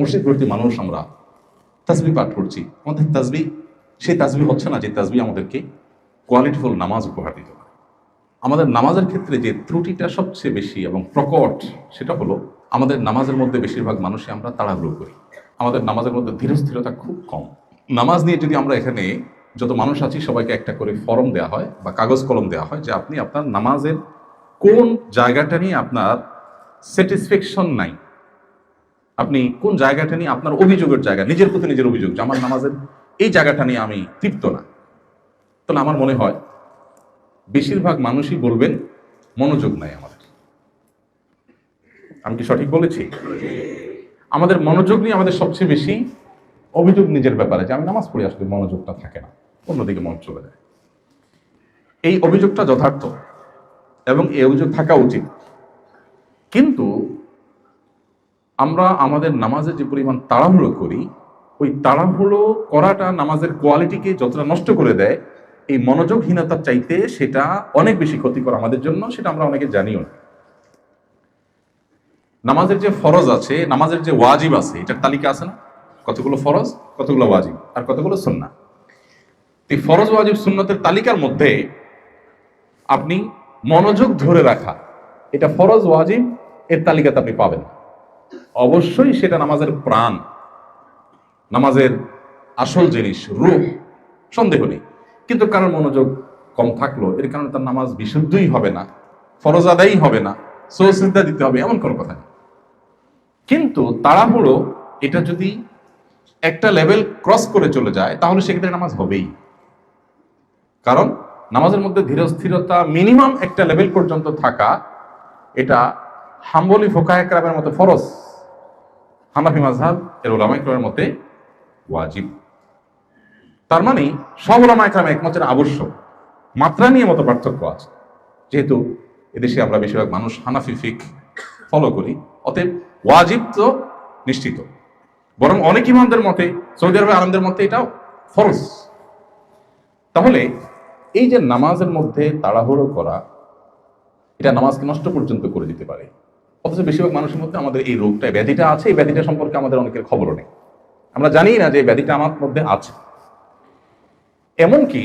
মসজিদ ভর্তি মানুষ আমরা। তাজবি পাঠ করছি। আমাদের তাজবি সেই তাজবি হচ্ছে না যে তাজবি আমাদেরকে কোয়ালিটিফুল নামাজ উপহার দিতে পারে। আমাদের নামাজের ক্ষেত্রে যে ত্রুটিটা সবচেয়ে বেশি এবং প্রকট, সেটা হলো আমাদের নামাজের মধ্যে বেশিরভাগ মানুষই আমরা তাড়াহুড়ো করি। আমাদের নামাজের মধ্যে ধীরস্থিরতা খুব কম। নামাজ নিয়ে যদি আমরা এখানে যত মানুষ আছি, সবাইকে একটা করে ফর্ম দেওয়া হয় বা কাগজ কলম দেওয়া হয় যে আপনি আপনার নামাজের কোন জায়গাটা নিয়ে আপনার স্যাটিসফ্যাকশন নাই। আপনি কোন জায়গাটা নিয়ে আপনার অভিযোগের জায়গা, নিজের প্রতি নিজের অভিযোগ, যে আমার নামাজের এই জায়গাটা নিয়ে আমি তৃপ্ত না। তাহলে আমার মনে হয় বেশিরভাগ মানুষই বলবেন, মনোযোগ নাই আমাদের। আমি কি সঠিক বলেছি? আমাদের মনোযোগ নিয়ে আমাদের সবচেয়ে বেশি অভিযোগ নিজের ব্যাপারে, যে আমি নামাজ পড়ি, আসলে মনোযোগটা থাকে না, অন্যদিকে মন চলে যায়। এই অভিযোগটা যথার্থ এবং এই অভিযোগ থাকা উচিত। কিন্তু আমরা আমাদের নামাজে যে পরিমাণ তাড়াহুড়ো করি, ওই তাড়াহুড়ো করাটা নামাজের কোয়ালিটিকে যতটা নষ্ট করে দেয়, এই মনোযোগহীনতার চাইতে সেটা অনেক বেশি ক্ষতিকর আমাদের জন্য, সেটা আমরা অনেকে জানিও না। নামাজের যে ফরজ আছে, নামাজের যে ওয়াজিব আছে, এটার তালিকা আছে না? কতগুলো ফরজ, কতগুলো ওয়াজিব, আর কতগুলো সুন্না এই ফরজ, ওয়াজিব, সুন্নতের তালিকার মধ্যে আপনি মনোযোগ ধরে রাখা, এটা ফরজ, ওয়াজিব, এর তালিকাতে আপনি পাবেন। অবশ্যই সেটা নামাজের প্রাণ, নামাজের আসল জিনিস, রূপ, সন্দেহ নেই। কিন্তু কারোর মনোযোগ কম থাকল এর কারণে তার নামাজ বিশুদ্ধই হবে না, ফরজ আদায়ই হবে না সৌসিদ্ধা দিতে হবে, এমন কোনো কথা নেই। কিন্তু তাড়াহুড়ো, এটা যদি একটা লেভেল ক্রস করে চলে যায়, তাহলে সেক্ষেত্রে নামাজ হবেই। কারণ নামাজের মধ্যে ধীরস্থিরতা মিনিমাম একটা লেভেল পর্যন্ত থাকা, এটা হাম্বলি ফোকা একরামের মতো ফরজ। হানাফি মাজহাব এর ওলামা একরামের মতে ওয়াজিব। তার মানে সব ওলামা একরাম একমতের আবশ্যক। মাত্রা নিয়ে মতো পার্থক্য আছে। যেহেতু এদেশে আমরা বেশিরভাগ মানুষ হানাফি ফিক ফলো করি, অতএব ওয়াজিব তো নিশ্চিত। বরং অনেক ইমামদের মতে, সৌদি আরবে আনন্দের মতে এটাও ফরজ। তাহলে এই যে নামাজের মধ্যে তাড়াহুড়ো করা, এটা নামাজকে নষ্ট পর্যন্ত করে দিতে পারে। অথচ বেশিরভাগ মানুষের মধ্যে আমাদের এই রোগটা ব্যাধিটা আছে, এই ব্যাধিটা সম্পর্কে আমাদের অনেকের খবরও নেই। আমরা জানি না যে ব্যাধিটা আমার মধ্যে আছে। এমনকি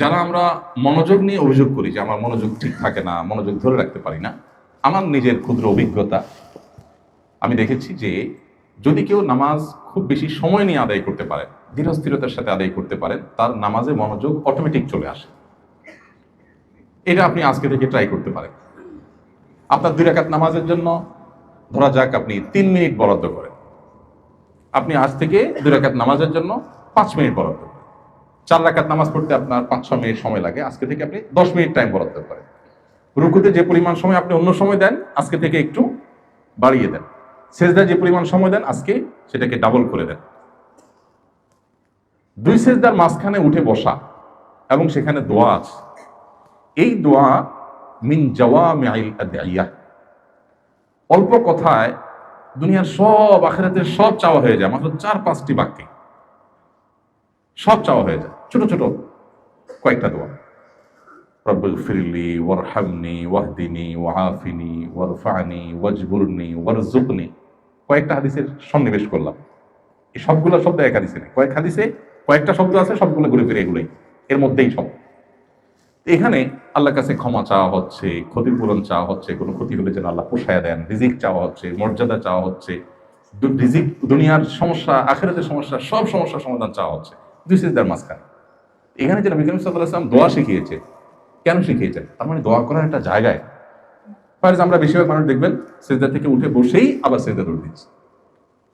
যারা আমরা মনোযোগ নিয়ে অভিযোগ করি যে আমার মনোযোগ ঠিক থাকে না, মনোযোগ ধরে রাখতে পারি না, আমার নিজের ক্ষুদ্র অভিজ্ঞতা, আমি দেখেছি যে যদি কেউ নামাজ খুব বেশি সময় নিয়ে আদায় করতে পারে ধীরস্থিরতার সাথে আদায় করতে পারেন তার নামাজে মনোযোগ অটোমেটিক চলে আসে। এটা আপনি আজকে থেকে ট্রাই করতে পারেন। আপনার দুই রাকাত নামাজের জন্য ধরা যাক আপনি তিন মিনিট বরাদ্দ করেন। আপনি আজ থেকে দুই রাকাত নামাজের জন্য পাঁচ মিনিট বরাদ্দ করেন। চার রাকাত নামাজ পড়তে আপনার পাঁচ ছ মিনিট সময় লাগে। আজকে থেকে আপনি দশ মিনিট টাইম বরাদ্দ করেন। রুকুতে যে পরিমাণ সময় আপনি অন্য সময় দেন, আজকে থেকে একটু বাড়িয়ে দেন। সেজদা যে পরিমাণ সময় দেন, আজকে সেটাকে ডাবল করে দেন। দুই সেজদার মাঝখানে উঠে বসা এবং সেখানে দোয়া আছে। এই দোয়া মিন জওয়ামে আইল অল্প কথায় দুনিয়ার সব আখেরাতের সব চাওয়া হয়ে যায়, মাত্র চার, পাঁচটি বাক্যে। সব চাওয়া হয়ে যায়, ছোট ছোট কয়েকটা দোয়া। রব্বুল ফিরলি ওয়ারহামনি, ওয়াহদিনী ওয়াহাফিনি ওয়ারফানি, ওয়াজবুরনি ওয়ারজুকনি কয়েকটা হাদিসের সন্নিবেশ করলাম। এই সবগুলো শব্দ এক হাদিসে নেই। কয়েক হাদিসে কয়েকটা শব্দ আছে, সবগুলো ঘুরে ফিরে এগুলোই। এর মধ্যেই সব। এখানে আল্লাহর কাছে ক্ষমা চাওয়া হচ্ছে, ক্ষতিপূরণ চাওয়া হচ্ছে, কোনো ক্ষতি হলে যেন আল্লাহ পোষায় দেন, রিজিক চাওয়া হচ্ছে, মর্যাদা চাওয়া হচ্ছে রিজিক, দুনিয়ার সমস্যা, আখেরাতের সমস্যা, সব সমস্যার সমাধান চাওয়া হচ্ছে। দুই সিজদার মাঝখানে। এখানে যেটা বিক্রম সাল্লাহ দোয়া শিখিয়েছে কেন শিখিয়েছেন? তার মানে দোয়া করার একটা জায়গায়। ফার্জ, আমরা বেশিরভাগ মানুষ দেখবেন, সেজদা থেকে উঠে বসেই আবার সেজদা দৌড় দিচ্ছে।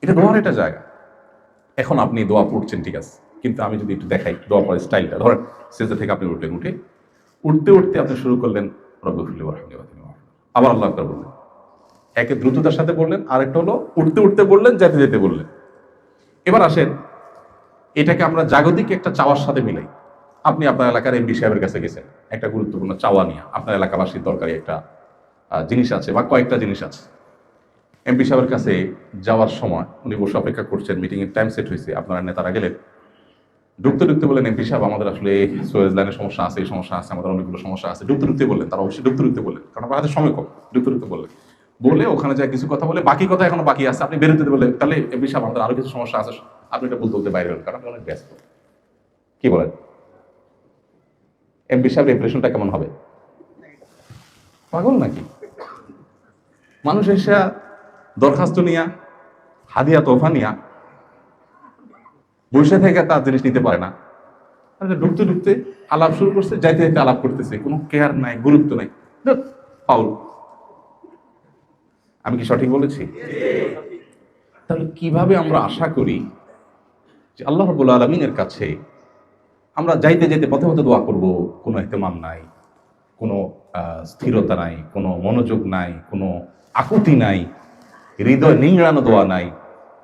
এটা দোয়ার একটা জায়গা। এখন আপনি দোয়া পড়ছেন, ঠিক আছে। কিন্তু আমি যদি একটু দেখাই দোয়া পড়ার স্টাইলটা। ধরেন, সেজদা থেকে আপনি উঠলেন, উঠে উঠতে উঠতে আপনি শুরু করলেন আবার আল্লাহ আকবার বললেন। একে দ্রুততার সাথে বললেন, আরেকটা হলো উঠতে উঠতে বললেন, যেতে যেতে বললেন। এবার আসেন, এটাকে আমরা জাগতিক একটা চাওয়ার সাথে মিলাই। আপনি আপনার এলাকার এমপি সাহেবের কাছে গেছেন, একটা গুরুত্বপূর্ণ চাওয়া নিয়ে। আপনার এলাকাবাসীর দরকারি একটা জিনিস আছে বা কয়েকটা জিনিস আছে। এমপি সাহেবের কাছে যাওয়ার সময় উনি বসে অপেক্ষা করছেন মিটিংয়ের টাইম সেট হয়েছে, আপনারা নেতারা গেলেন। ঢুকতে ঢুকতে বললেন এমপি সাহেব আমাদের আসলে সোয়েজ লাইনের সমস্যা আছে, এই সমস্যা আছে, আমাদের অনেকগুলো সমস্যা আছে। ঢুকতে ঢুকতে বললেন, তারা অবশ্যই ঢুকতে ঢুকতে বললেন, কারণ আমাদের সময় কম ঢুকতে ঢুকতে বললেন। বলে ওখানে যায়, কিছু কথা বলে, বাকি কথা এখনও বাকি আছে, আপনি বেরোতে বলে তাহলে এমপি সাহেব আমাদের আরও কিছু সমস্যা আছে, আপনি এটা বলতে বলতে বাইরে হলেন কারণ আপনি অনেক ব্যস্ত। কি বলেন? এমপি সাহেব ইমপ্রেশনটা কেমন হবে? পাগল নাকি? মানুষ এসে দরখাস্ত নিয়া, হাদিয়া তোফা নিয়া বসে থেকে তার জিনিস নিতে পারে না। ঢুকতে ঢুকতে আলাপ শুরু করছে, যাইতে যাইতে আলাপ করতেছে। কোনো কেয়ার নাই, গুরুত্ব নাই। পাউল আমি কি সঠিক বলেছি? তাহলে কীভাবে আমরা আশা করি যে আল্লাহ রবুল আলমিনের কাছে আমরা যাইতে যেতে পথে পথে দোয়া করব, কোনো এহতেমাম নাই, কোনো স্থিরতা নাই, কোনো মনোযোগ নাই, কোনো আকুতি নাই, হৃদয় নিংড়ানো দোয়া নাই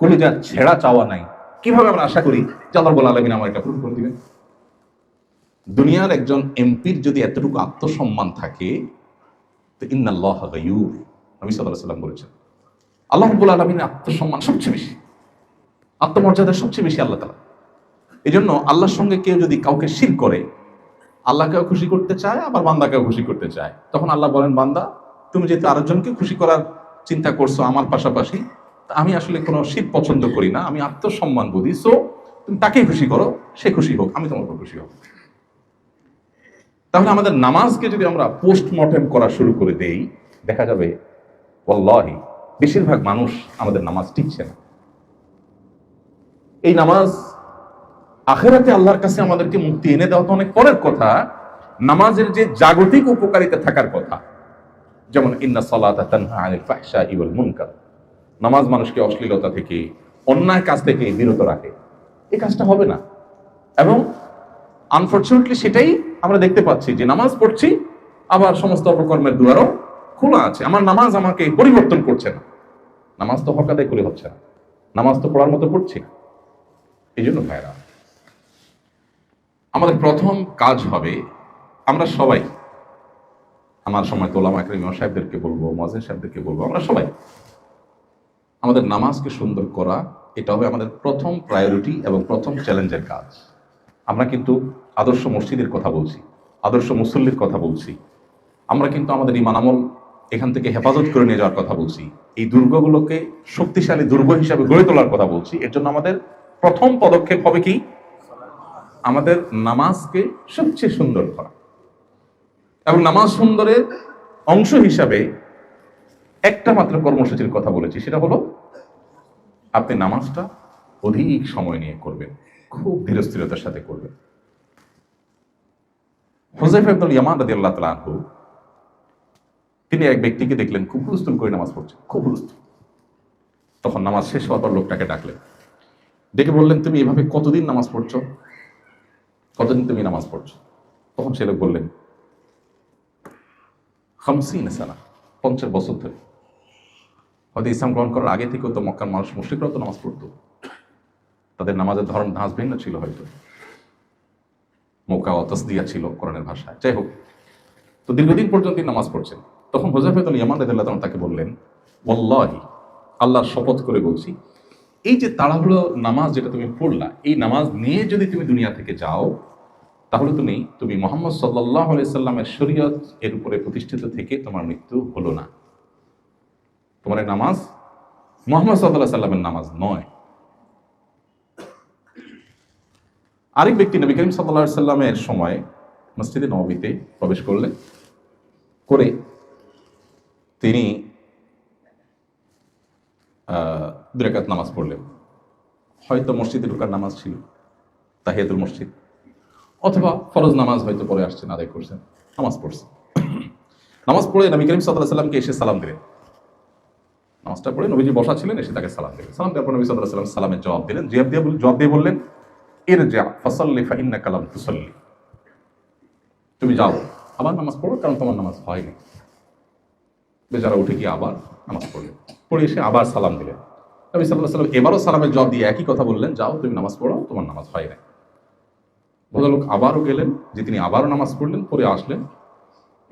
কলিজা ছেঁড়া চাওয়া নাই। কীভাবে আমরা আশা করি যে আল্লাহ রবুল আলমিন আমার এটা পূরণ করে দিবেন? দুনিয়ার একজন এমপির যদি এতটুকু আত্মসম্মান থাকে, তো ইন্নাল্লাহ গায়ুর। নবী সাল্লাহ সাল্লাম বলেছেন, আল্লাহ রব্বুল আলমিনের আত্মসম্মান সবচেয়ে বেশি, আত্মমর্যাদা সবচেয়ে বেশি আল্লাহ তালা এই জন্য আল্লাহর সঙ্গে কেউ যদি কাউকে শির করে, আল্লাহকেও খুশি করতে চায়, আবার বান্দাকেও খুশি করতে চায়। তখন আল্লাহ বলেন, বান্দা, তুমি যেহেতু আরেকজনকে খুশি করার চিন্তা করছ আমার পাশাপাশি আমি আসলে কোনো শীত পছন্দ করি না, আমি আত্মসম্মান বুঝি সো তুমি তাকেই খুশি করো, সে খুশি হোক, আমি তোমার উপর খুশি হব। তাহলে আমাদের নামাজকে যদি আমরা পোস্টমর্টেম করা শুরু করে দেই, দেখা যাবে, ওয়াল্লাহি, বেশিরভাগ মানুষ আমাদের নামাজ টিকছে না। এই নামাজ আখেরাতে আল্লাহর কাছে আমাদেরকে মুক্তি এনে দেওয়া তো অনেক পরের কথা, নামাজের যে জাগতিক উপকারিতা থাকার কথা, যেমন, ইন্না সালাতা তানহা আনিল ফাহশা মুনকার। নামাজ মানুষকে অশ্লীলতা থেকে, অন্যায় কাজ থেকে বিরত রাখে। এই কাজটা হবে না। এবং আনফর্চুনেটলি সেটাই আমরা দেখতে পাচ্ছি যে নামাজ পড়ছি, আবার সমস্ত অপকর্মের দুয়ারও খোলা আছে। আমার নামাজ আমাকে পরিবর্তন করছে না। নামাজ তো হকাদাই করে হচ্ছে না। নামাজ তো পড়ার মতো পড়ছি না। এই জন্য ভাইরা আমাদের প্রথম কাজ হবে আমরা সবাই, আমার সময় তোলাম আকরিম সাহেবদেরকে বলব মজেন সাহেবদেরকে বলব, আমরা সবাই আমাদের নামাজকে সুন্দর করা, এটা হবে আমাদের প্রথম প্রায়োরিটি এবং প্রথম চ্যালেঞ্জের কাজ। আমরা কিন্তু আদর্শ মসজিদের কথা বলছি, আদর্শ মুসল্লির কথা বলছি। আমরা কিন্তু আমাদের ইমান আমল এখান থেকে হেফাজত করে নিয়ে যাওয়ার কথা বলছি। এই দুর্গগুলোকে শক্তিশালী দুর্গ হিসাবে গড়ে তোলার কথা বলছি। এর জন্য আমাদের প্রথম পদক্ষেপ হবে কি? আমাদের নামাজকে সবচেয়ে সুন্দর করা। এবং নামাজ সুন্দরের অংশ হিসাবে একটা মাত্র কর্মসূচির কথা বলেছি সেটা হলো আপনি নামাজটা অধিক সময় নিয়ে করবেন খুব ধীরস্থিরতার সাথে করবেন। হোজাইফ আব্দুল ইয়ামান রাদি আল্লাহ তালা আনহু তিনি এক ব্যক্তিকে দেখলেন খুব হুলস্থুল করে নামাজ পড়ছে খুব হুলস্থুল। তখন নামাজ শেষ হওয়ার পর লোকটাকে ডাকলেন ডেকে বললেন তুমি এভাবে কতদিন নামাজ পড়ছো? কতদিন তুমি নামাজ পড়ছো? তখন সে লোক বললেন খামসিন সানা পঞ্চাশ বছর ধরে। হয়তো ইসলাম গ্রহণ করার আগে থেকেও তো মক্কার মানুষ মুশ্রিকরাও তো নামাজ পড়তো। তাদের নামাজের ধরন ধাঁচ ভিন্ন ছিল হয়তো। মৌকা অতস দিয়া ছিল কোরআনের ভাষায়। যাই হোক, তো দীর্ঘদিন পর্যন্ত নামাজ পড়ছেন। তখন হোজাফেতুল ইয়ামান রাদিয়াল্লাহু তাআলা তাকে বললেন, ওয়াল্লাহি, আল্লাহর শপথ করে বলছি, এই যে তাড়াহুড়ো নামাজ যেটা তুমি পড়লা, এই নামাজ নিয়ে যদি তুমি দুনিয়া থেকে যাও, তাহলে তুমি তুমি মোহাম্মদ সাল্লাহ আলিয়া সাল্লামের শরীয়ত এর উপরে প্রতিষ্ঠিত থেকে তোমার মৃত্যু হলো না। তোমার এই নামাজ? মোহাম্মদ সাল্লাহ সাল্লামের নামাজ নয়। আরেক ব্যক্তি নবী করিম সাল্লাহ সাল্লামের সময় মসজিদে নবীতে প্রবেশ করলেন। করে তিনি দুই নামাজ পড়লেন। হয়তো মসজিদে ঢোকার নামাজ ছিল, তাহিয়াতুল মসজিদ। অথবা ফরজ নামাজ হয়তো পরে আসছেন, আদায় করছেন, নামাজ পড়ছেন। নামাজ পড়ে নবী করিম সাল্লাহ সাল্লামকে এসে সালাম দিলেন। নামাজটা পড়ে নবীজি বসা ছিলেন, এসে তাকে সালাম দিলেন। সালাম দেওয়ার পর নবী সাল্লাহ সাল্লাম সালামের জবাব দিলেন, জবাব দিয়ে জবাব দিয়ে বললেন এর যা ফসল্লি ফাইন্না কালাম তুসল্লি। তুমি যাও, আবার নামাজ পড়ো, কারণ তোমার নামাজ হয়নি। বেচারা উঠে গিয়ে আবার নামাজ পড়লেন পড়ে এসে আবার সালাম দিলেন। নবী সাল্লাহ সাল্লাম এবারও সালামের জবাব দিয়ে একই কথা বললেন, যাও, তুমি নামাজ পড়ো, তোমার নামাজ হয় না ভদ্রলোক আবারও গেলেন, যে তিনি আবারও নামাজ পড়লেন, পরে আসলেন,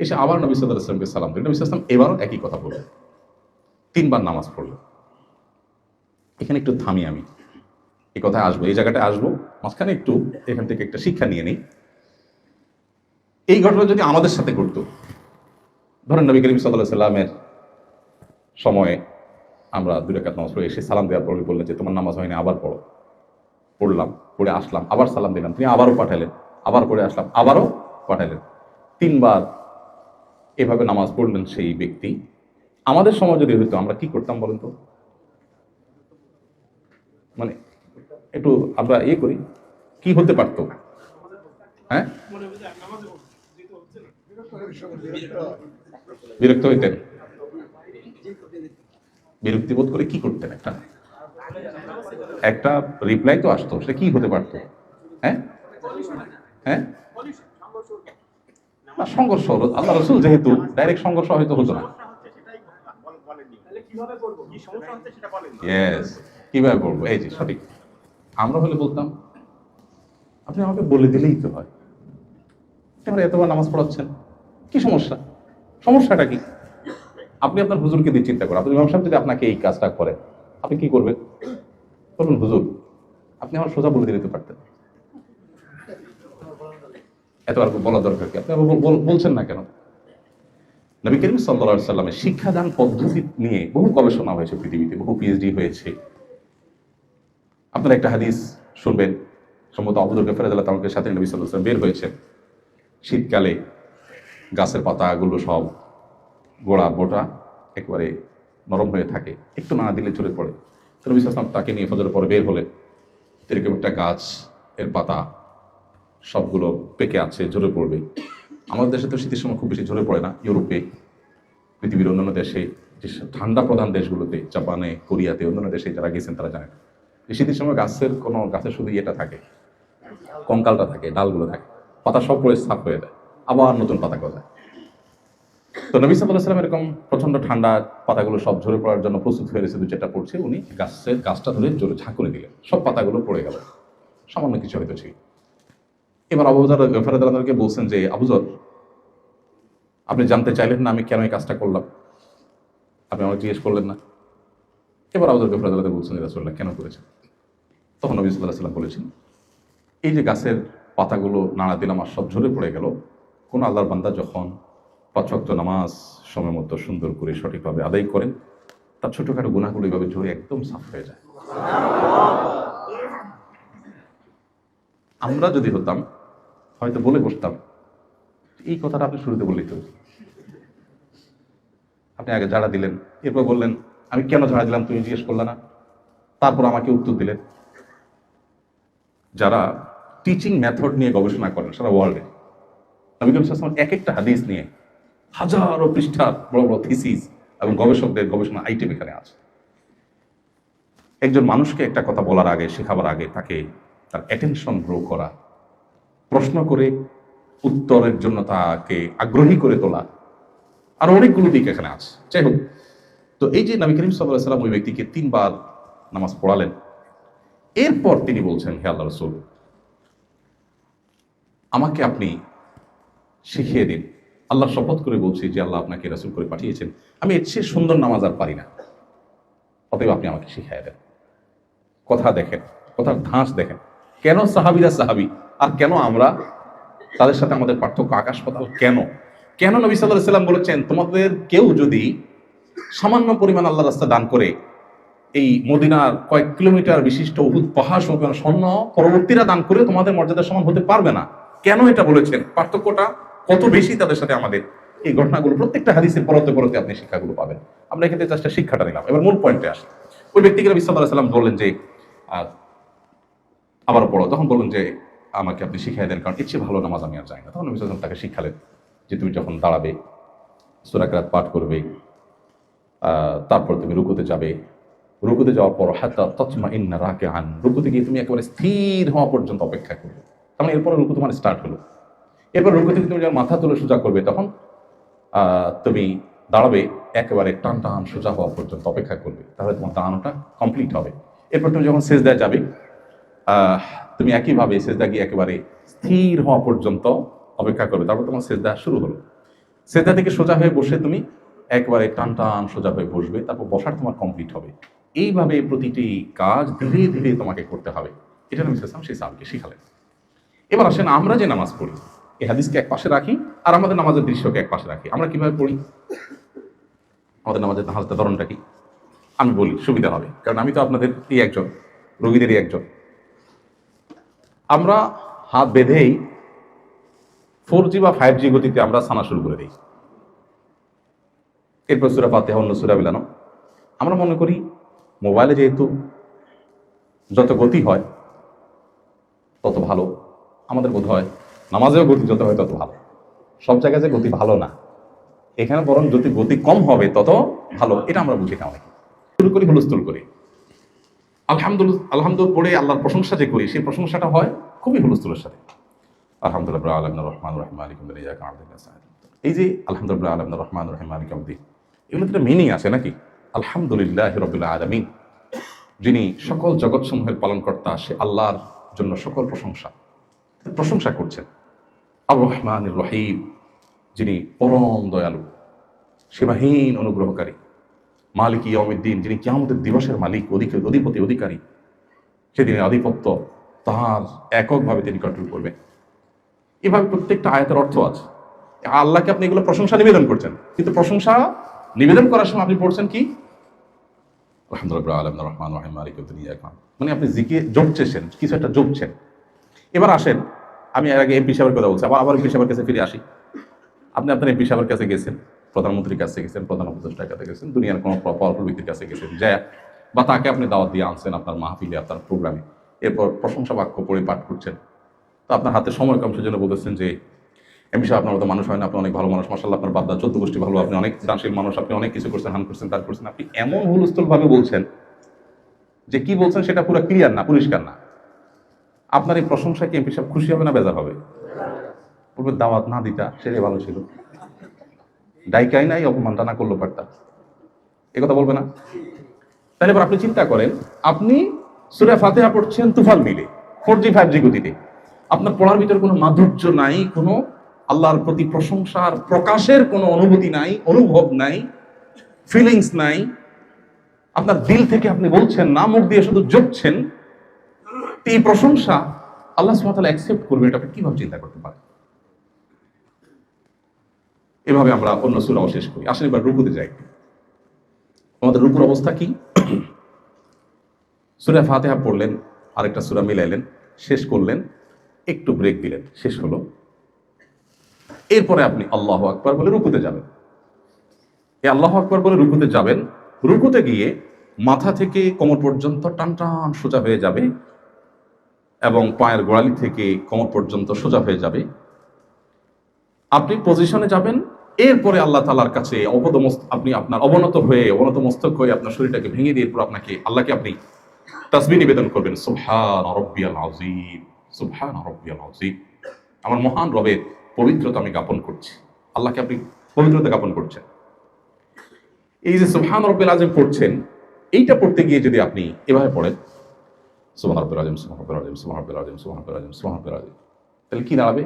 এসে আবার নবী সাল্লাহ আসলামকে সালাম দিলেন। নবী সাল্লাম এবারও একই কথা বললেন। তিনবার নামাজ পড়লেন এখানে একটু থামি আমি। এই কথায় আসব, এই জায়গাটায় আসব, মাঝখানে একটু এখান থেকে একটা শিক্ষা নিয়ে নিই। এই ঘটনা যদি আমাদের সাথে ঘটতো, ধরেন নবী করিম সাল্লাহ সাল্লামের সময়ে আমরা দুই রেখাত নামাজ পড়ে এসে সালাম দেওয়ার পরে বললেন যে, তোমার নামাজ হয়নি, আবার পড়ো। পড়লাম, পড়ে আসলাম, আবার সালাম দিলাম। তিনি আবারও পাঠালেন, আবার পড়ে আসলাম, আবারও পাঠালেন। তিনবার এভাবে নামাজ পড়লেন সেই ব্যক্তি। আমাদের সময় যদি হইতো, আমরা কি করতাম বলেন তো? মানে একটু আমরা ইয়ে করি, কি হতে পারতো? হ্যাঁ? বিরক্ত হইতেন? বিরক্তি বোধ করে কি করতেন একটা? একটা রিপ্লাই তো আসতো, সে কি হতে পারতো? হ্যাঁ? হ্যাঁ? সংঘর্ষ হলো, আল্লাহ রসুল যেহেতু ডাইরেক্ট সংঘর্ষ হয়তো হতো না। কীভাবে বলব এই যে, সঠিক। আমরা হলে বলতাম, আপনি আমাকে বলে দিলেই তো হয়। আমরা এতবার নামাজ পড়াচ্ছেন, কি সমস্যা? সমস্যাটা কি? আপনি আপনার হুজুরকে দিয়ে চিন্তা করেন। আপনি ইমাম সাহেব যদি আপনাকে এই কাজটা করে, আপনি কি করবেন? বলুন, হুজুর, আপনি আমার সোজা বলে দিলে তো পারতেন। এতবার বলা দরকার কি? আপনি বলছেন না কেন? নবী করিম সাল্লা সাল্লামের শিক্ষাদান পদ্ধতি নিয়ে বহু গবেষণা হয়েছে পৃথিবীতে, বহু পিএইচডি হয়েছে। আপনারা একটা হাদিস শুনবেন, সম্ভবত আবুদুল গফার তামকে সাথে নবী সাল্লাহ বের হয়েছে শীতকালে গাছের পাতাগুলো সব গোড়া বোটা একেবারে নরম হয়ে থাকে, একটু না দিলে চলে পড়ে। তো নবী সাল্লাম তাকে নিয়ে ফজরের পরে বের হলে এরকম একটা গাছ, এর পাতা, সবগুলো পেকে আছে, ঝরে পড়বে। আমাদের দেশে তো শীতের সময় খুব বেশি ঝরে পড়ে না, ইউরোপে, পৃথিবীর অন্যান্য দেশে, যে ঠান্ডা প্রধান দেশগুলোতে, জাপানে, কোরিয়াতে, অন্যান্য দেশে যারা গেছেন তারা জানেন। যে শীতের সময় গাছের কোনো গাছের শুধু ইয়েটা থাকে, কঙ্কালটা থাকে, ডালগুলো থাকে, পাতা সব পড়ে সাফ হয়ে যায়, আবার নতুন পাতা গজায়। তো নবী সাল্লাহ সাল্লাম এরকম প্রচণ্ড ঠান্ডা পাতাগুলো সব ঝরে পড়ার জন্য প্রস্তুত হয়ে রয়েছে দু পড়ছে, উনি গাছের, গাছটা ধরে জোরে ঝাঁকুনি দিলেন, সব পাতাগুলো পড়ে গেল। সামান্য কিছু হয়তো ছিল। এবার আবুজার গফারদালকে বলছেন যে আবুজর আপনি জানতে চাইলেন না আমি কেন এই কাজটা করলাম? আপনি আমাকে জিজ্ঞেস করলেন না? এবার আবুজার গফারদালাতে বলছেন যে রাসুল্লাহ কেন করেছেন? তখন নবী সাল্লাহ সাল্লাম বলেছেন, এই যে গাছের পাতাগুলো নাড়া দিলাম আর সব ঝরে পড়ে গেল, কোন আল্লাহর বান্দা যখন পাঁচক্ত নামাজ সময় মতো সুন্দর করে সঠিকভাবে আদায় করেন, তার ছোটখাটো গুণাগুলো এইভাবে ঝরে একদম সাফ হয়ে যায়। আমরা যদি হতাম হয়তো বলে বসতাম। এই কথাটা আপনি শুরুতে বললেই তো। আপনি আগে ঝাড়া দিলেন, এরপর বললেন, আমি কেন ঝাড়া দিলাম? তুমি জিজ্ঞেস করলে না। তারপর আমাকে উত্তর দিলেন, যারা টিচিং মেথড নিয়ে গবেষণা করেন, সারা ওয়ার্ল্ডে নবী করিম ওয়াসাল্লাম এক একটা হাদিস নিয়ে হাজারো পৃষ্ঠার বড় বড় থিসিস এবং গবেষকদের গবেষণা আইটেম এখানে আছে। একজন মানুষকে একটা কথা বলার আগে, শেখাবার আগে তাকে তার অ্যাটেনশন গ্রো করা প্রশ্ন করে উত্তরের জন্য তাকে আগ্রহী করে তোলা। আর অনেকগুলো দিক এখানে আছে। যাই হোক, তো এই যে নবী করিম সাল্লাহ সাল্লাম ওই ব্যক্তিকে তিনবার নামাজ পড়ালেন। এরপর তিনি বলছেন, হে আল্লাহ রসুল, আমাকে আপনি শিখিয়ে দিন। আল্লাহ শপথ করে বলছি যে আল্লাহ আপনাকে রাসুল করে পাঠিয়েছেন। আমি এর চেয়ে সুন্দর নামাজ আর পারি না। অতএব আপনি আমাকে শিখিয়ে দেন। কথা দেখেন, কথার ধাঁস দেখেন। কেন সাহাবিরা সাহাবি? আর কেন আমরা তাদের সাথে আমাদের পার্থক্য আকাশ পাতাল কেন? কেন নবী সাল্লাহ সাল্লাম বলেছেন, তোমাদের কেউ যদি সামান্য পরিমাণ আল্লাহ রাস্তা দান করে, এই মদিনার কয়েক কিলোমিটার বিশিষ্ট উহুদ পাহাড় স্বর্ণ পরবর্তীরা দান করে তোমাদের মর্যাদা সমান হতে পারবে না। কেন এটা বলেছেন? পার্থক্যটা কত বেশি তাদের সাথে আমাদের? এই ঘটনাগুলো প্রত্যেকটা হাদিসের পরতে পরতে আপনি শিক্ষাগুলো পাবেন। আমরা এখানে জাস্ট শিক্ষাটা নিলাম। এবার মূল পয়েন্টে আসি। ওই ব্যক্তিকে নবী সাল্লাহ সাল্লাম বললেন যে আবার পড়ো, তখন বললেন যে আমাকে আপনি শিখাই দেন কারণ চেয়ে ভালো নামাজ আমি আর চাই না। তখন নবী সাল্লাম তাকে শিখালেন যে তুমি যখন দাঁড়াবে সুরাকরাত পাঠ করবে তারপর তুমি রুকুতে যাবে। রুকুতে যাওয়ার পর হাতা তৎমা ইন্না রাকে আন রুকুতে গিয়ে তুমি একেবারে স্থির হওয়া পর্যন্ত অপেক্ষা করবে। তার মানে এরপরে রুকু তোমার স্টার্ট হলো। এরপর রুকু থেকে তুমি যখন মাথা তুলে সোজা করবে তখন তুমি দাঁড়াবে একেবারে টান টান সোজা হওয়া পর্যন্ত অপেক্ষা করবে। তাহলে তোমার দাঁড়ানোটা কমপ্লিট হবে। এরপর তুমি যখন সেজদায় যাবে আহ, তুমি একইভাবে সেজদা গিয়ে একেবারে স্থির হওয়া পর্যন্ত অপেক্ষা করবে। তারপর তোমার সেজদা শুরু হলো। সেজদা থেকে সোজা হয়ে বসে তুমি একবারে টান টান সোজা হয়ে বসবে, তারপর বসার তোমার কমপ্লিট হবে। এইভাবে প্রতিটি কাজ ধীরে ধীরে তোমাকে করতে হবে। এটা নবী সাল্লাম সেই সাহাবকে শিখালেন। এবার আসেন আমরা যে নামাজ পড়ি, এই হাদিসকে এক পাশে রাখি আর আমাদের নামাজের দৃশ্যকে এক পাশে রাখি। আমরা কীভাবে পড়ি? আমাদের নামাজের হালতে ধরনটা কি? আমি বলি, সুবিধা হবে। কারণ আমি তো আপনাদের এই একজন, রোগীদেরই একজন। আমরা হাত বেঁধেই ফোর জি বা ফাইভ জি গতিতে আমরা সানা শুরু করে দিই। এরপর সুরা পাতে অন্য সুরা বিলানো আমরা মনে করি মোবাইলে যেহেতু যত গতি হয়, তত ভালো। আমাদের বোধ হয়, নামাজেও গতি যত হয়, তত ভালো। সব জায়গায় যে গতি ভালো না, এখানে বরং যদি গতি কম হবে, তত ভালো। এটা আমরা বুঝি না অনেকে। শুরু করি, হুলস্থুল করি। আলহামদুলিল্লাহ আলহামদুলিল্লাহ পড়ে আল্লাহর প্রশংসা যে করি, সেই প্রশংসাটা হয় খুবই হুলস্থুলের সাথে। আলহামদুলিল্লাহ আলম রহমান রহমান এই যে আলহামদুলিল্লাহ আলম রহমান রহমান এগুলো তো মিনিং আছে নাকি? আলহামদুলিল্লাহ রবিল্লা আলমিন, যিনি সকল জগৎসমূহের পালনকর্তা, সে আল্লাহর জন্য সকল প্রশংসা। প্রশংসা করছেন। আর রহমান রহিম, যিনি পরম দয়ালু সীমাহীন অনুগ্রহকারী। মালিক ইয়মিদ্দিন যিনি কিয়ামতের দিবসের মালিক, অধিক অধিপতি, অধিকারী, সেদিনের আধিপত্য তাহার এককভাবে তিনি কন্ট্রোল করবেন। এভাবে প্রত্যেকটা আয়াতের অর্থ আছে। আল্লাহকে আপনি এগুলো প্রশংসা নিবেদন করছেন। কিন্তু প্রশংসা নিবেদন করার সময় আপনি পড়ছেন কি? মানে আপনি জিকে জপছেন, কিছু একটা জপছেন। এবার আসেন, আমি এর আগে এমপি সাহেবের কথা বলছি, আবার আবার এমপি সাহেবের কাছে ফিরে আসি। আপনি আপনার এমপি সাহেবের কাছে গেছেন। প্রধানমন্ত্রীর কাছে গেছেন, প্রধান উপদেষ্টার কাছে গেছেন, দুনিয়ার কোনো পাওয়ারফুল ব্যক্তির কাছে গেছেন। যা বা তাকে আপনি দাওয়াত দিয়ে আনছেন আপনার মাহফিলে, আপনার প্রোগ্রামে এরপর প্রশংসা বাক্য পড়ে পাঠ করছেন। তো আপনার হাতে সময় কম, সেজন্য বলেছেন যে, এমনি সাহেব আপনার মতো মানুষ হয় না, আপনি অনেক ভালো মানুষ। মাসাল্লাহ আপনার বাদ্দা চোদ্দ গোষ্ঠী ভালো, আপনি অনেক দানশীল মানুষ, আপনি অনেক কিছু করছেন, হান করছেন, তার করছেন। আপনি এমন হুলস্থুল ভাবে বলছেন যে, কি বলছেন সেটা পুরো ক্লিয়ার না, পরিষ্কার না। আপনার এই প্রশংসা কি এমপি সাহেব খুশি হবে না, বেজার হবে? বলবে, দাওয়াত না দিতা সেটাই ভালো ছিল। ডাইকাই নাই অপমানটা না করল পারতা এ কথা বলবে না। তাহলে আপনি চিন্তা করেন, আপনি সুরে ফাতেহা পড়ছেন তুফাল মিলে ফোর জি ফাইভ জি গতিতে। আপনার পড়ার ভিতরে কোনো মাধুর্য নাই, কোনো আল্লাহর প্রতি প্রশংসার প্রকাশের কোনো অনুভূতি নাই, অনুভব নাই ফিলিংস নাই। আপনার দিল থেকে আপনি বলছেন, না মুখ দিয়ে শুধু জপছেন এই প্রশংসা আল্লাহ সুবহানাহু অ্যাকসেপ্ট করবে এটা আপনি কীভাবে চিন্তা করতে পারেন? এভাবে আমরা অন্য সুরাও শেষ করি। আসেন এবার রুকুতে যাই। আমাদের রুকুর অবস্থা কি? সুরা ফাতেহা পড়লেন, আরেকটা সুরা মিলাইলেন, শেষ করলেন, একটু ব্রেক দিলেন, শেষ হলো। এরপরে আপনি আল্লাহ আকবর বলে রুকুতে যাবেন। এই আল্লাহ আকবার বলে রুকুতে যাবেন, রুকুতে গিয়ে মাথা থেকে কোমর পর্যন্ত টান টান সোজা হয়ে যাবে এবং পায়ের গোড়ালি থেকে কোমর পর্যন্ত সোজা হয়ে যাবে। আপনি পজিশনে যাবেন এরপরে আল্লাহ তালার কাছে অবদ আপনি আপনার অবনত হয়ে, অবনত মস্তক হয়ে আপনার শরীরটাকে ভেঙে দিয়ে এরপর আপনাকে আল্লাহকে আপনি তাসবি নিবেদন করবেন। সুবহান রব্বিয়াল রব্বিয়াল আযীম। আমার মহান রবের পবিত্রতা আমি জ্ঞাপন করছি। আল্লাহকে আপনি পবিত্রতা জ্ঞাপন করছেন। এই যে সুবহান রব্বিল আযীম পড়ছেন, এইটা পড়তে গিয়ে যদি আপনি এভাবে পড়েন, সুবহান রব্বিল আযীম, সুবহান রব্বিল আযীম, সুবহান রব্বিল আযীম, সুবহান রব্বিল আযীম, সুবহান রব্বিল আযীম, তাহলে কি দাঁড়াবে?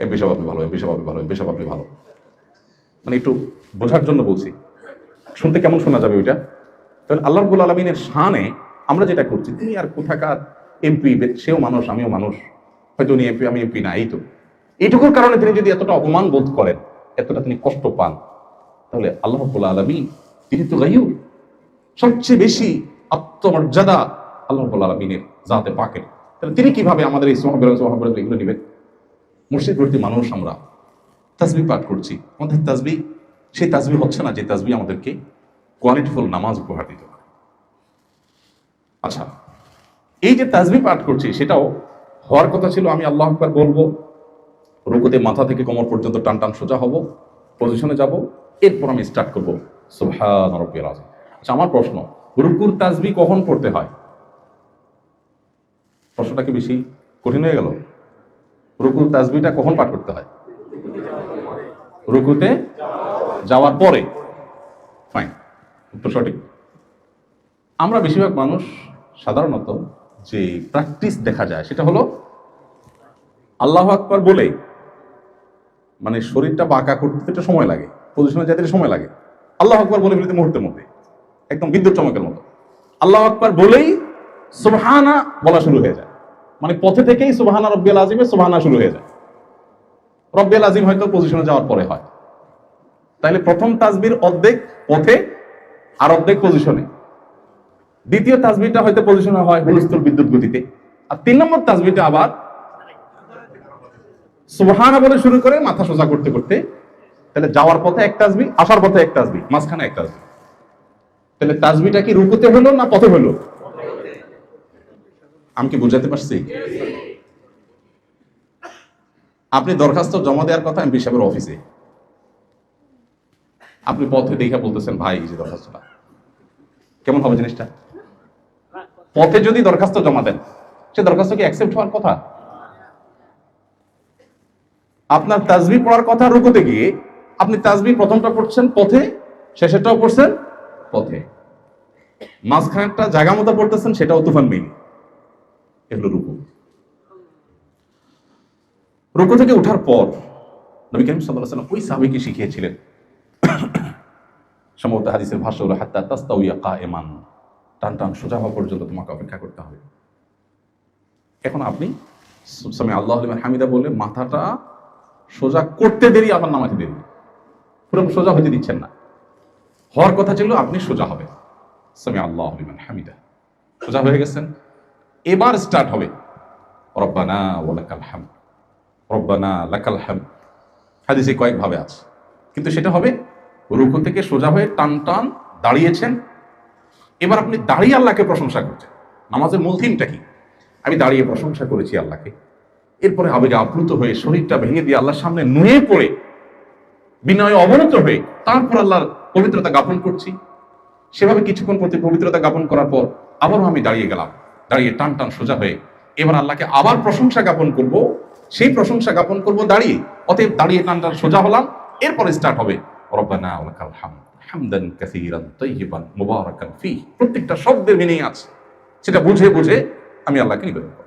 এমপি সাহেব আপনি ভালো, এমপি সাহেব আপনি ভালো, এমপি সাহেব আপনি ভালো। মানে একটু বোঝার জন্য বলছি, শুনতে কেমন শোনা যাবে ওইটা? কারণ আল্লাহ রবুল আলমিনের শানে আমরা যেটা করছি, তিনি আর কোথাকার এমপি, সেও মানুষ, আমিও মানুষ, হয়তো উনি এমপি, আমি এমপি না, এই তো। এইটুকুর কারণে তিনি যদি এতটা অপমান বোধ করেন, এতটা তিনি কষ্ট পান, তাহলে আল্লাহ রবুল আলমী তিনি তো গাইও সবচেয়ে বেশি আত্মমর্যাদা আল্লাহ রবুল আলমিনের যাতে পাকেন তাহলে তিনি কীভাবে আমাদের এই সোহাবের এগুলো নেবেন? মুর্শিদ ভর্তি মানুষ আমরা। তাজবি পাঠ করছি। আমাদের তাজবি, সেই তাজবি হচ্ছে না যে তাজবি আমাদেরকে কোয়ালিটিফুল নামাজ উপহার দিতে পারে। আচ্ছা এই যে তাজবি পাঠ করছি, সেটাও হওয়ার কথা ছিল, আমি আল্লাহ আকবার বলব, রুকুতে মাথা থেকে কোমর পর্যন্ত টান টান সোজা হব পজিশনে যাব, এরপর আমি স্টার্ট করব সুবহান আচ্ছা আমার প্রশ্ন, রুকুর তাজবি কখন পড়তে হয়? প্রশ্নটা কি বেশি কঠিন হয়ে গেল? রুকুর তাজবিটা কখন পাঠ করতে হয়? রুকুতে যাওয়ার পরে। ফাইন উত্তর সঠিক। আমরা বেশিরভাগ মানুষ সাধারণত যে প্র্যাকটিস দেখা যায় সেটা হলো আল্লাহ আকবার বলে মানে শরীরটা বাঁকা করতে একটা সময় লাগে পজিশনে যেতে সময় লাগে। আল্লাহ আকবার বলে ফেলতে মুহূর্তের মধ্যে, একদম বিদ্যুৎ চমকের মতো। আল্লাহ আকবার বলেই সুবহানা বলা শুরু হয়ে যায়। মানে পথে থেকেই সুবহানা রব্বিয়াল আজিমে সুবহানা শুরু হয়ে যায়। রব্বিয়াল আজিম হয়তো পজিশনে যাওয়ার পরে হয়। তাহলে প্রথম তাজবির অর্ধেক পথে আর অর্ধেক পজিশনে দ্বিতীয় তাসবিটা হয়তো পজিশনে হয় হুলস্থুল বিদ্যুৎ গতিতে। আর তিন নম্বর তাসবিটা আবার সুবহানা বলে শুরু করে মাথা সোজা করতে করতে। তাহলে যাওয়ার পথে এক তাসবি আসার পথে এক তাসবি মাঝখানে এক তাসবি তাহলে তাসবিটা কি রুকুতে হলো না পথে হলো? আমি কি বুঝাতে পারছি? আপনি দরখাস্ত জমা দেওয়ার কথা এমপি সাহেবের অফিসে। আপনি পথে দেখা বলতেছেন, ভাই যে দরখাস্তটা। কেমন হবে জিনিসটা? পথে যদি দরখাস্ত জমা দেন, সে দরখাস্ত কি অ্যাকসেপ্ট হওয়ার কথা? আপনার তাজবি পড়ার কথা রুকুতে গিয়ে আপনি তাজবি প্রথমটা পড়ছেন পথে, শেষেরটাও পড়ছেন পথে। মাঝখানেরটা জায়গা মতো পড়তেছেন, সেটাও তুফান মিল এগুলো রুকু। রুকু থেকে ওঠার পর নবী করিম সাল্লাল্লাহু আলাইহি ওয়াসাল্লাম ওই সাহাবীকে শিখিয়েছিলেন। সম্ভবত হাদিসের ভাষ্য হলো, হাত্তা তাস্তাউইয়া কায়েমান। টান টান, সোজা হওয়া পর্যন্ত তোমাকে অপেক্ষা করতে হবে। এখন আপনি সামি আল্লাহ হামিদা বলে মাথাটা সোজা করতে দেরি, আবার নামাতে দেরি। পুরো সোজা হতে দিচ্ছেন না। হওয়ার কথা ছিল আপনি সোজা হবে সামি আল্লাহ হামিদা। সোজা হয়ে গেছেন। এবার স্টার্ট হবে। রব্বানা ওয়ালাকাল হাম রব্বানা, লাকাল হাম হাদিসে কয়েকভাবে আছে। কিন্তু সেটা হবে রুকু থেকে সোজা হয়ে টান টান দাঁড়িয়েছেন। এবার আপনি দাঁড়িয়ে আল্লাহকে প্রশংসা করছেন। নামাজের মূল থিমটা কি? আমি দাঁড়িয়ে প্রশংসা করেছি আল্লাহকে। এরপরে আবেগে আপ্লুত হয়ে শরীরটা ভেঙে দিয়ে আল্লাহর সামনে নুয়ে পড়ে, বিনয়ে অবনত হয়ে তারপর আল্লাহর পবিত্রতা জ্ঞাপন করছি। সেভাবে কিছুক্ষণ প্রতি পবিত্রতা জ্ঞাপন করার পর আবারও আমি দাঁড়িয়ে গেলাম। দাঁড়িয়ে টান টান সোজা হয়ে। এবার আল্লাহকে আবার প্রশংসা জ্ঞাপন করব। সেই প্রশংসা জ্ঞাপন করব দাঁড়িয়ে। অতএব দাঁড়িয়ে টান টান সোজা হলাম। এরপরে স্টার্ট হবে। ফি প্রত্যেকটা শব্দের মিনিং আছে। সেটা বুঝে বুঝে আমি আল্লাহকে নিবেদন করব।